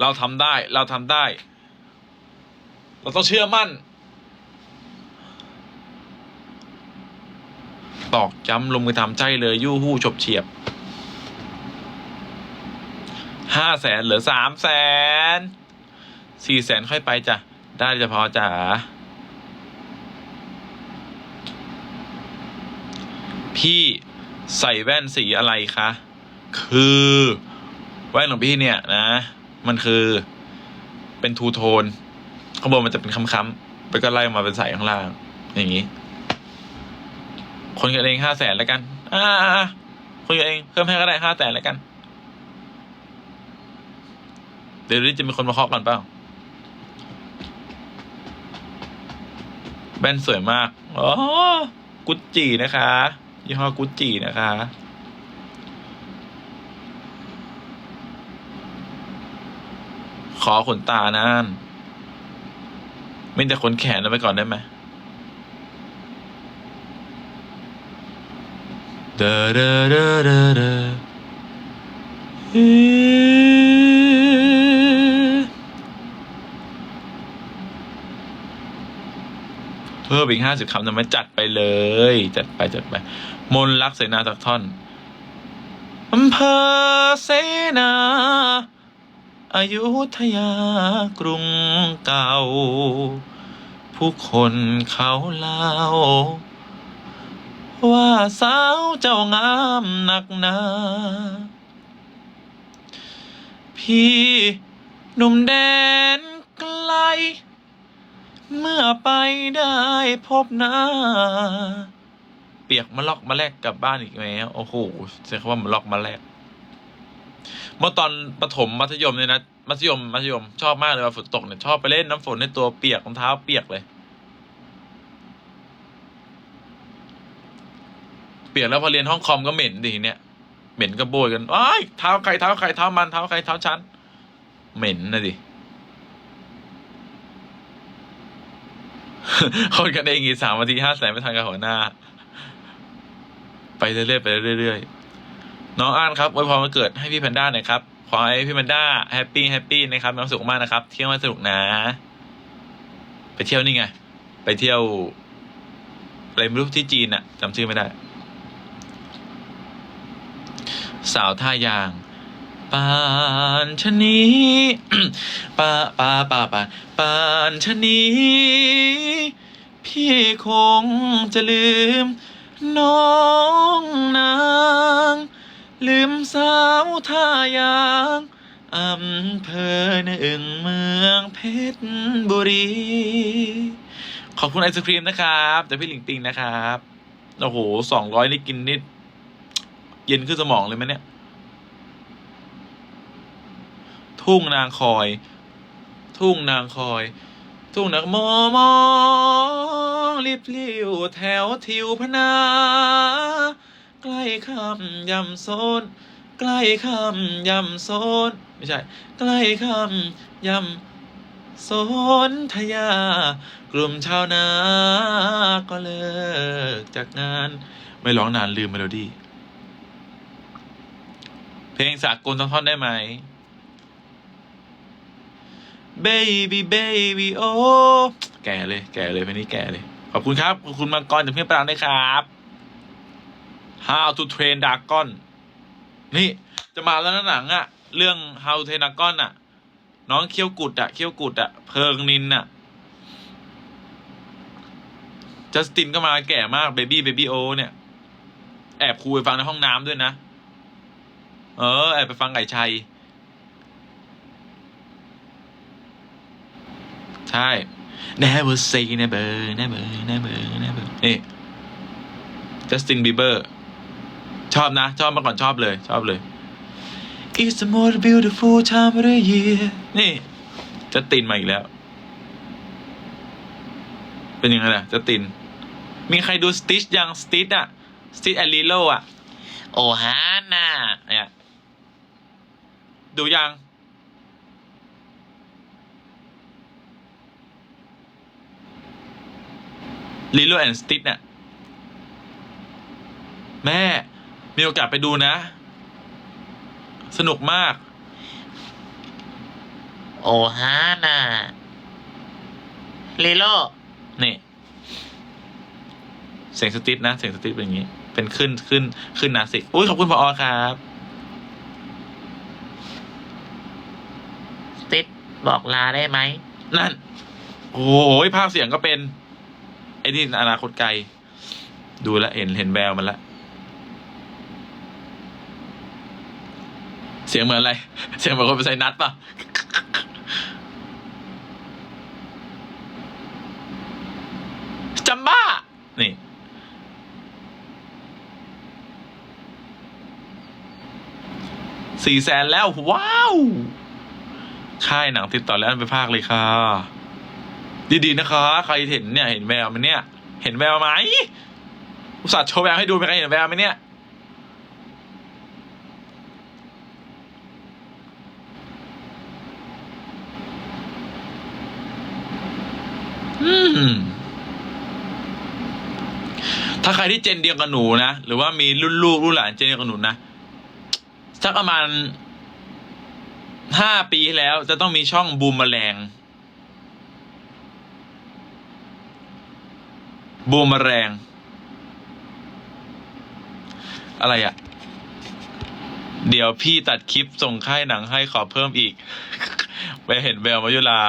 เราทำได้ เราทำได้ เราต้องเชื่อมั่น ตอกย้ำลงมือทำใจเลย ยู่หู้ฉบเฉียบห้าแสนเหลือสามแสนสี่แสนค่อยไปจ้ะ ได้จะพอจ๋าพี่ใส่แว่นสีอะไรคะ คือ แว่นของพี่เนี่ยนะ มันคือเป็นทูโทนข้างบนมันจะเป็นค้ำๆไปก็ไล่มาเป็นใสข้างล่าง อย่างนี้ คนกันเองห้าแสนแล้วกัน อ่าคนกันเองเพิ่มให้ก็ได้ห้าแสนแล้วกัน เดี๋ยวนี้จะมีคนมาเคาะก่อนเปล่าแบนสวยมาก อ๋อ กุจจีนะคะ ยี่ห้อกุจจีนะคะ ขอขนตานานไม่แต่ขนแขนเอาไปก่อนได้ไหมเดอเดอเดอเดอเดอเพิ่มอีกห้าสิบคำทำไมจัดไปเลย จัดไปจัดไป มนต์รักเสนาสักท่อนอำเภอเสนา อายุทยากรุงเก่า ผู้คนเขาเล่า ว่าสาวเจ้างามหนักหนา พี่หนุ่มแดนไกล เมื่อไปได้พบหน้า เปียกมาลอกมาแลกกลับบ้านอีกแล้ว โอ้โหใช้คำว่ามาลอกมาแลก เมื่อตอนประถมมัธยมเนี่ยนะมัธยมมัธยมชอบมากเลยว่าฝนตกเนี่ยชอบไปเล่นน้ำฝนในตัวเปียกรองเท้าเปียกเลย เปียกแล้วพอเรียนห้องคอมก็เหม็นดิทีเนี้ยเหม็นก็โบยกันอ้ายเท้าใครเท้าใครเท้ามันเท้าใครเท้าฉันเหม็นนะดิคนกันเองอีกสามนาทีห้าแสนไม่ทันกับหัวหน้า ไปเรื่อยๆไปเรื่อยๆ น้องอ่านครับอวยพรวันเกิดให้พี่แพนด้าหน่อยครับขอให้พี่แพนด้าแฮปปี้แฮปปี้นะครับมีความสุขมากนะครับ เที่ยวให้สนุกนะ ไปเที่ยวนี่ไง ไปเที่ยวอะไรไม่รู้ที่จีนอะจำชื่อไม่ได้ สาวท่ายางปานชนีปาปาปาปาปานชนีพี่คงจะลืมน้องนา ลืมสาวท่ายางอำเภอหนึ่งเมืองเพชรบุรี ขอบคุณไอศครีมนะครับจากพี่หลิงปิงนะครับ โอ้โหสองร้อยนี่กินนิด เย็นขึ้นสมองเลยไหมเนี่ย ทุ่งนางคอย ทุ่งนางคอย ทุ่งนางมอมองริบลิ่วแถวทิวพนา ใกล้คำยำโซน ใกล้คำยำโซน ไม่ใช่ ใกล้คำยำโซนทยา กลุ่มชาวนาก็เลิกจากงาน ไม่ร้องนานลืมเมโลดี้ เพลงสากลต้องท่อนได้ไหม baby baby โอ้แก่เลย แก่เลยเพลงนี้แก่เลย ขอบคุณครับ ขอบคุณมังกรจากเพื่อนปรางด้วยครับ How to Train Dragon นี่จะมาแล้วนะหนังอะเรื่อง How to Train Dragon อะน้องเคี้ยวกุดอะเคี้ยวกุดอะเพิงนินอะจัสตินก็มาแก่มาก Baby Baby O เนี่ย แอบคุยฟังในห้องน้ำด้วยนะ เออ แอบไปฟังไก่ชัย ใช่ never say never never never never นี่ Justin Bieber ชอบนะ ชอบมาก่อนชอบเลย ชอบเลย It's the most beautiful time of the year นี่ จะตินมาอีกแล้ว เป็นยังไงล่ะ จะติน มีใครดู Stitch ยัง Stitch อะ Stitch and Lilo อะโอฮาน่าเนี่ยดูยังลิโลแอนสติ t เนี่ยแม่ มีโอกาสไปดูนะ สนุกมาก โอฮาน่าลิโลนี่ เสียงสติ๊ดนะ เสียงสติ๊ดเป็นอย่างนี้ เป็นขึ้นขึ้นขึ้นนาสิกอุ้ยขอบคุณพออครับ สติดบอกลาได้ไหม นั่น โอ้ยภาคเสียงก็เป็น ไอ้นี่อนาคตไกล ดูแลวเห็นเห็นแววมันละ เสียงเหมือนอะไร เสียงเหมือนคนไปใส่นัดป่ะจัมบ้า นี่สี่แสนแล้ว ว้าว ค่ายหนังติดต่อแล้วไปภาคเลยค่ะ ดีๆนะคะ ใครเห็นเนี่ย เห็นแววไหมเนี่ย เห็นแววไหมอุตส่าห์โชว์แววให้ดูไหมใครเห็นแววไหมเนี่ย อืม ถ้าใครที่เจนเดียวกับหนูนะ หรือว่ามีรุ่นลูกรุ่นหลานเจนเดียวกับหนูนะสักประมาณห้าปีแล้วจะต้องมีช่องบูมแมลง บูมแมลง อะไรอะ่ะ เดี๋ยวพี่ตัดคลิปส่งค่ายหนังให้ขอเพิ่มอีก ไปเห็นแววมายุลา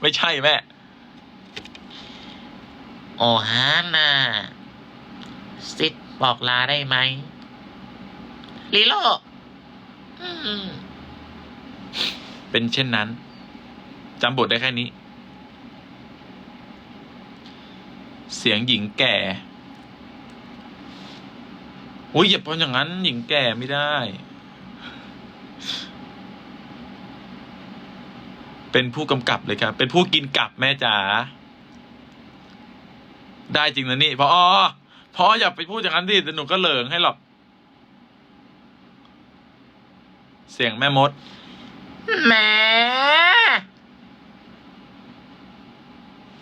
ไม่ใช่แม่ โอฮาน่าสติดบอกลาได้ไหมลิโลเป็นเช่นนั้นจำบทได้แค่นี้ เสียงหญิงแก่อุ้ยอย่าพูดอย่างนั้น หญิงแก่ไม่ได้ เป็นผู้กำกับเลยครับ เป็นผู้กินกับแม่จ๋า ได้จริงนะนี่พอพออย่าไปพูดอย่างนั้นดิแต่หนูก็เหลิงให้หรอก เสียงแม่มดแหม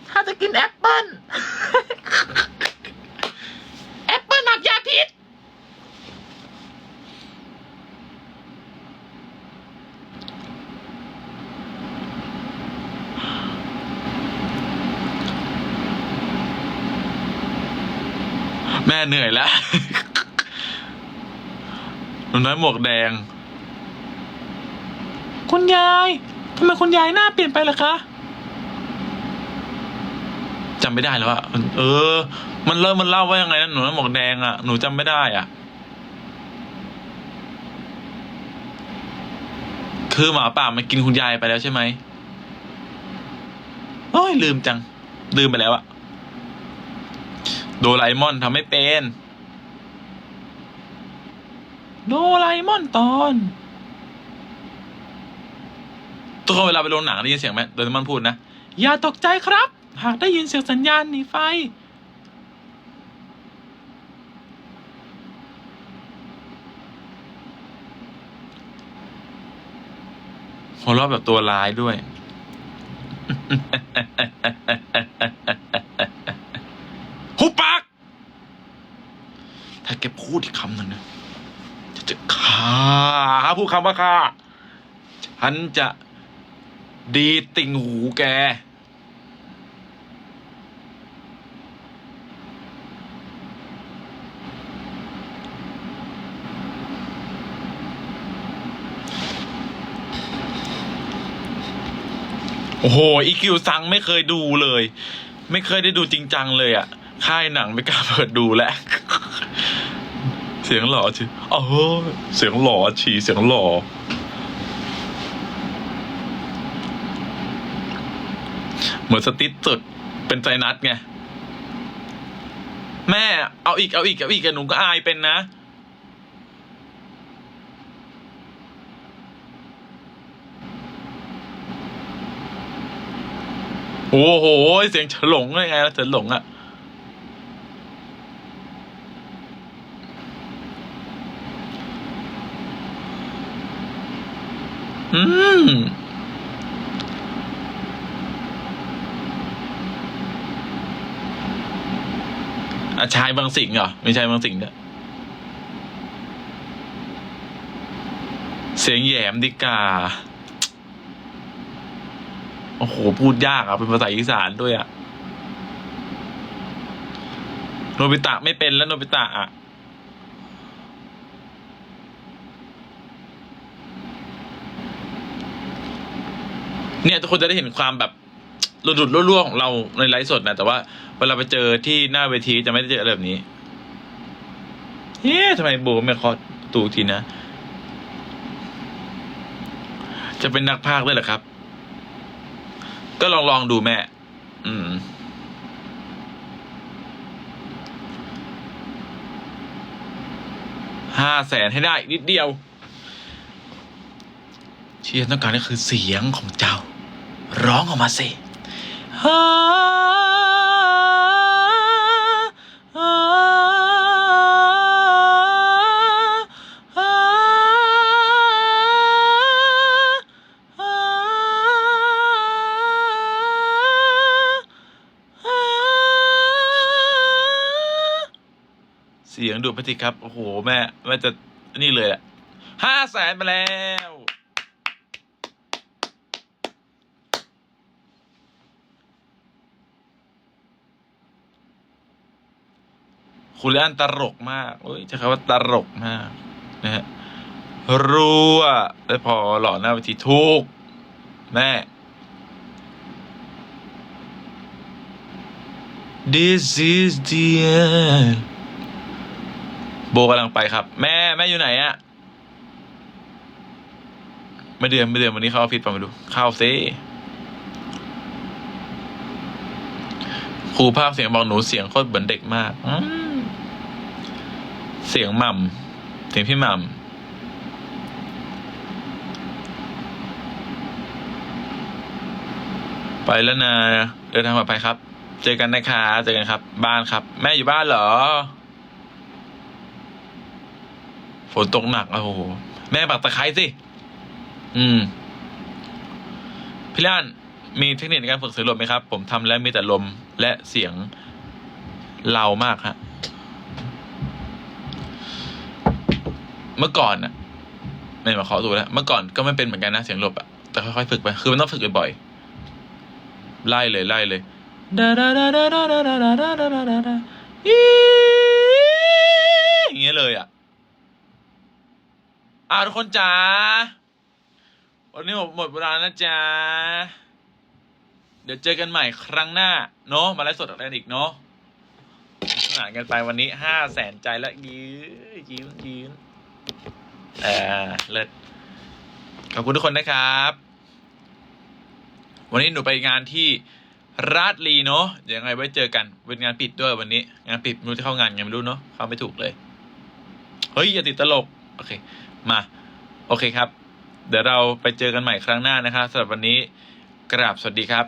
ถ้าจะกินแอปเปิ้ล แอปเปิ้ลหนักยาพิษ แม่เหนื่อยแล้วหนูน้อยหมวกแดง คุณยายทำไมคุณยายหน้าเปลี่ยนไปล่ะคะจำไม่ได้แล้วอะเออ มันเริ่มมันเล่าว่ายังไงนะหนูน้อยหมวกแดงอะหนูจำไม่ได้อะคือหมาป่ามันกินคุณยายไปแล้วใช่ไหมโอ้ยลืมจัง ลืมไปแล้วอะ โดราเอมอนทำไม่เป็น โดราเอมอนตอนทุกคนเวลาไปโรงหนังได้ยินเสียงไหมโดราเอมอนพูดนะ อย่าตกใจครับ หากได้ยินเสียงสัญญาณหนีไฟ หัวเราะแบบตัวร้ายด้วย หุบปาก ถ้าแกพูดอีกคำหนึ่งนะจะจะฆ่าพูดคำว่าฆ่าฉันจะดีติ่งหูแก โอ้โห อีคิวซังไม่เคยดูเลย ไม่เคยได้ดูจริงจังเลยอะ่ะ ค่ายหนังไม่กล้าเปิดดูแล้ว เสียงหล่อชีโอ้เสียงหล่อชีเสียงหล่อเหมือนสติ๊ดสุดเป็นใจนัดไง แม่ เอาอีกเอาอีกเอาอีกหนูก็อายเป็นนะโอ้โห เสียงฉลงได้ไงฉลงอะ อืมอาชายบางสิ่งเหรอ ไม่ใช่บางสิ่งห์เด้อเสียงแยมดิกา โอ้โห พูดยากอะ เป็นภาษาอีสานด้วยอะ โนบิตะไม่เป็นแล้วโนบิตะอะ เนี่ยทุกคนจะได้เห็นความแบบหลุดๆรั่วๆของเราในไลฟ์สดนะ แต่ว่าเวลาไปเจอที่หน้าเวทีจะไม่ได้เจออะไรแบบนี้เฮ้ทำไมโบไม่เคอตูทีนะ จะเป็นนักพากย์ด้วยเหรอครับ ก็ลองลองดูแม่ อืมห้าแสนให้ได้นิดเดียวที่ฉันต้องการก็คือเสียงของเจ้า ร้องออกมาสิเสียงดูดพติครับ โอ้โห แม่แม่จะนี่เลยอะห้าแสนไปแล้ว คุณเลอันตลกมากเอ้ยจะคำว่าตลกมากนะฮะรัวแล้วพอหล่อหน้าเวทีทุกแม่ This is the end โบกำลังไปครับ แม่ แม่อยู่ไหนอะไม่เดือนไม่เดือนวันนี้เข้าออฟฟิศไปมาดู เข้าซิครูภาพเสียงบอกหนูเสียงโคตรเหมือนเด็กมากอืม เสียงหม่ำเสียงพี่หม่ำไปแล้วนะเดินทางปลอดภัยครับ เจอกันนะคะเจอกันครับ บ้านครับ แม่อยู่บ้านเหรอฝนตกหนักโอ้โหแม่ปักตะไคร้สิ อืม พี่ล้านมีเทคนิคในการฝึกเสียงลมไหมครับ ผมทำแล้วมีแต่ลมและเสียงเลามากฮะ เมื่อก่อนอะไม่มาขอตัวแล้วเมื่อก่อนก็ไม่เป็นเหมือนกันนะเสียงหลบอะแต่ค่อยๆฝึกไปคือมันต้องฝึกบ่อยๆไล่เลยไล่เลยอย่างเงี้ยเลยอะอ่าทุกคนจ๋าวันนี้หมดเวลาแล้วจ๊าเดี๋ยวเจอกันใหม่ครั้งหน้า เนาะมาไลฟ์สดอะไรอีกเนาะสนานกันไปวันนี้ห้าแสนใจแล้ยิ้มยิ้ม เออเลิศขอบคุณทุกคนนะครับ วันนี้หนูไปงานที่ราชลีเนาะยังไงไว้เจอกันเป็นงานปิดด้วยวันนี้ งานปิดไม่รู้จะเข้างานไงไม่รู้เนาะเข้าไม่ถูกเลย เฮ้ยอย่าติดตลก โอเค มา โอเคครับ เดี๋ยวเราไปเจอกันใหม่ครั้งหน้านะครับสำหรับวันนี้กราบสวัสดีครับ